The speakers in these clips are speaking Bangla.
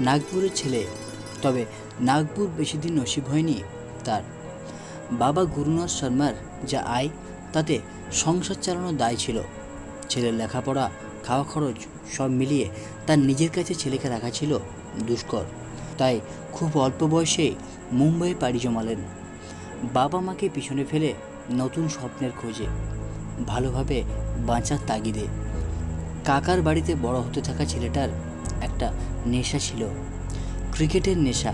নাগপুরের ছেলে। তবে নাগপুর বেশি দিন নসিব হয়নি তার। বাবা গুরুনাথ শর্মার যা আয়, তাতে সংসার চালানোর দায় ছিল। ছেলের লেখাপড়া, খাওয়া খরচ সব মিলিয়ে তার নিজের কাছে ছেলেকে রাখা ছিল দুষ্কর। তাই খুব অল্প বয়সে মুম্বাই পাড়ি জমালেন। বাবা মাকে পিছনে ফেলে নতুন স্বপ্নের খোঁজে, ভালোভাবে বাঁচার তাগিদে। কাকার বাড়িতে বড় হতে থাকা ছেলেটার একটা নেশা ছিল। ক্রিকেটের নেশা।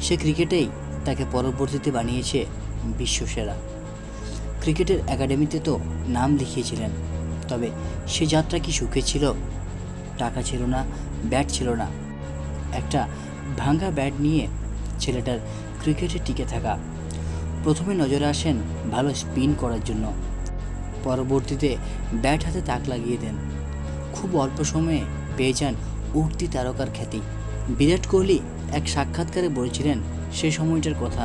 সে ক্রিকেটেই তাকে পরবর্তীতে বানিয়েছে বিশ্বসেরা। ক্রিকেটের একাডেমিতে তো নাম লিখিয়েছিলেন, তবে সে যাত্রা কি সুখে ছিল? টাকা ছিল না, ব্যাট ছিল না। একটা ভাঙা ব্যাট নিয়ে ছেলেটার ক্রিকেটে টিকে থাকা। প্রথমে নজরে আসেন ভালো স্পিন করার জন্য। পরবর্তীতে ব্যাট হাতে তাক লাগিয়ে দেন। খুব অল্প সময়ে পেয়ে যান উঠতি তারকার খ্যাতি। বিরাট কোহলি এক সাক্ষাৎকারে বলেছিলেন সে সময়টার কথা,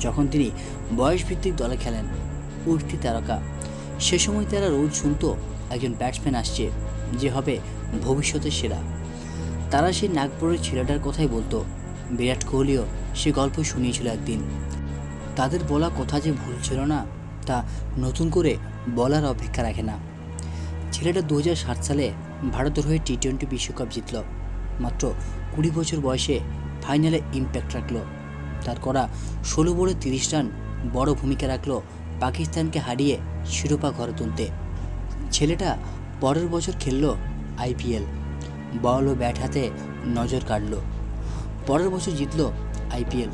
যখন তিনি বয়সভিত্তিক দলে খেলেন, উঠতি তারকা। সে সময় তারা রোজ শুনতো একজন ব্যাটসম্যান আসছে, যে হবে ভবিষ্যতের সেরা। তারা সেই নাগপুরের ছেলেটার কথাই বলতো। বিরাট কোহলিও সে গল্প শুনিয়েছিল একদিন। তাদের বলা কথা যে ভুল ছিল না, তা নতুন করে বলার অপেক্ষা রাখে না। ছেলেটা দু হাজার সাত সালে ভারতের হয়ে টি টোয়েন্টি বিশ্বকাপ জিতল। মাত্র কুড়ি বছর বয়সে ফাইনালে ইম্প্যাক্ট রাখল। তার করা ষোলো বলে তিরিশ রান বড় ভূমিকা রাখল পাকিস্তানকে হারিয়ে শিরোপা ঘরে তুলতে। ছেলেটা পরের বছর খেললো আইপিএল বল ও ব্যাট হাতে নজর কাড়লো। পরের বছর জিতলো আইপিএল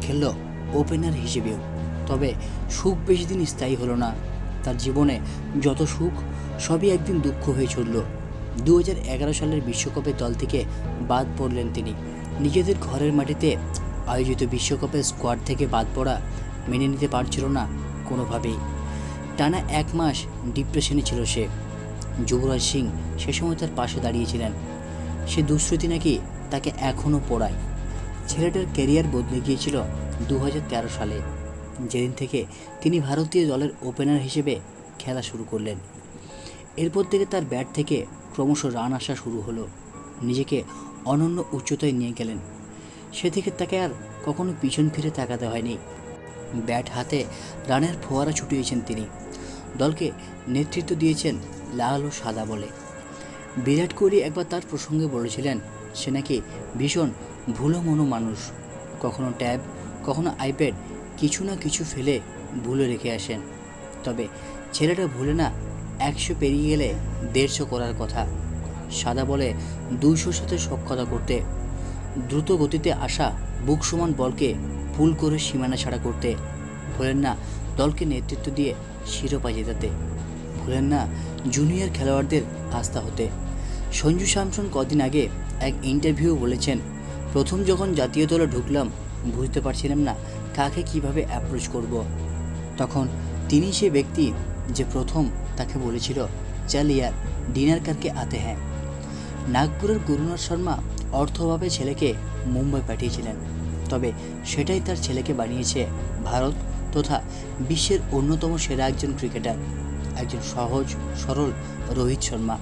খেললো ওপেনার হিসেবেও। তবে সুখ বেশি দিন স্থায়ী হলো না। তার জীবনে যত সুখ, সবই একদিন দুঃখ হয়ে ছড়ল দু সালের বিশ্বকাপের দল থেকে বাদ পড়লেন তিনি। নিজেদের ঘরের মাটিতে আয়োজিত বিশ্বকাপের স্কোয়াড থেকে বাদ পড়া মেনে নিতে পারছিল না কোনোভাবেই। টানা এক মাস ডিপ্রেশনে ছিল সে। যুবরাজ সিং সে সময় তার পাশে দাঁড়িয়েছিলেন। সে দুঃস্মৃতি নাকি তাকে এখনও পড়ায়। ছেলেটার ক্যারিয়ার বদলে গিয়েছিল দু হাজার তেরো সালে। যেদিন থেকে তিনি ভারতীয় দলের ওপেনার হিসেবে খেলা শুরু করলেন। এরপর থেকে তার ব্যাট থেকে ক্রমশ রান আসা শুরু হলো। নিজেকে অনন্য উচ্চতায় নিয়ে গেলেন। সেদিকে তাকে আর কখনো পিছন ফিরে তাকাতে হয়নি। ব্যাট হাতে রানের ফোয়ারা ছুটিয়েছেন তিনি। দলকে নেতৃত্ব দিয়েছেন লাল ও সাদা বলে। বিরাট কোহলি একবার তার প্রসঙ্গে বলেছিলেন, সে নাকি ভীষণ ভুলো মনো মানুষ। কখনো ট্যাব, কখনো আইপ্যাড, কিছু না কিছু ফেলে ভুলে রেখে আসেন। তবে ছেলেটা ভুলে না একশো পেরিয়ে গেলে দেড়শো করার কথা। সাদা বলে দুইশোর সাথে সক্ষতা করতে। দ্রুত গতিতে আসা বুক সমান বলকে পুল করে সীমানা ছাড়া করতে। ভোলেন না দলকে নেতৃত্ব দিয়ে শিরোপা জেতাতে। ভোলেন না জুনিয়র খেলোয়াড়দের আস্থা হতে। সঞ্জু স্যামসন কদিন আগে এক ইন্টারভিউ বলেছেন, প্রথম যখন জাতীয় দলে ঢুকলাম, বুঝতে পারছিলাম না কাকে কীভাবে অ্যাপ্রোচ করব। তখন তিনি সে ব্যক্তি যে প্রথম তাকে বলেছিল চল ইয়ার ডিনার কারকে আতে হ্যাঁ নাগপুরের গুরুনাথ শর্মা অর্থভাবে ছেলেকে মুম্বাই পাঠিয়েছিলেন। তবে সেটাই তার ছেলেকে বানিয়েছে ভারত তথা বিশ্বের অন্যতম সেরা একজন ক্রিকেটার, একজন সহজ, সরল রোহিত শর্মা।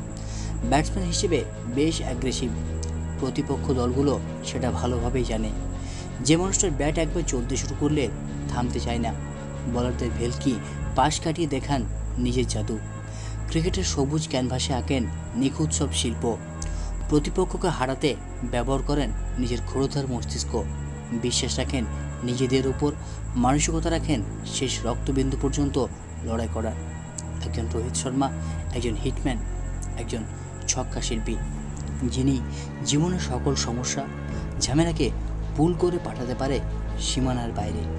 ব্যাটসম্যান হিসেবে বেশ অ্যাগ্রেসিভ প্রতিপক্ষ দলগুলো সেটা ভালোভাবেই জানে। যে মানুষটার ব্যাট একবার চলতে শুরু করলে থামতে চায় না। বলারদের ভেলকি পাশ কাটিয়ে দেখান নিজের জাদু। ক্রিকেটের সবুজ ক্যানভাসে আঁকেন নিখুঁত সব শিল্প। প্রতিপক্ষকে হারাতে ব্যবহার করেন নিজের ক্ষুরধার মস্তিষ্ক। বিশ্বাস রাখেন নিজেদের উপর, মানসিকতা রাখেন শেষ রক্তবিন্দু পর্যন্ত লড়াই করার। একজন রোহিত শর্মা, একজন হিটম্যান, একজন ছক্কা শিল্পী, যিনি জীবনের সকল সমস্যা, ঝামেলাকে পুল করে পাঠাতে পারে সীমানার বাইরে।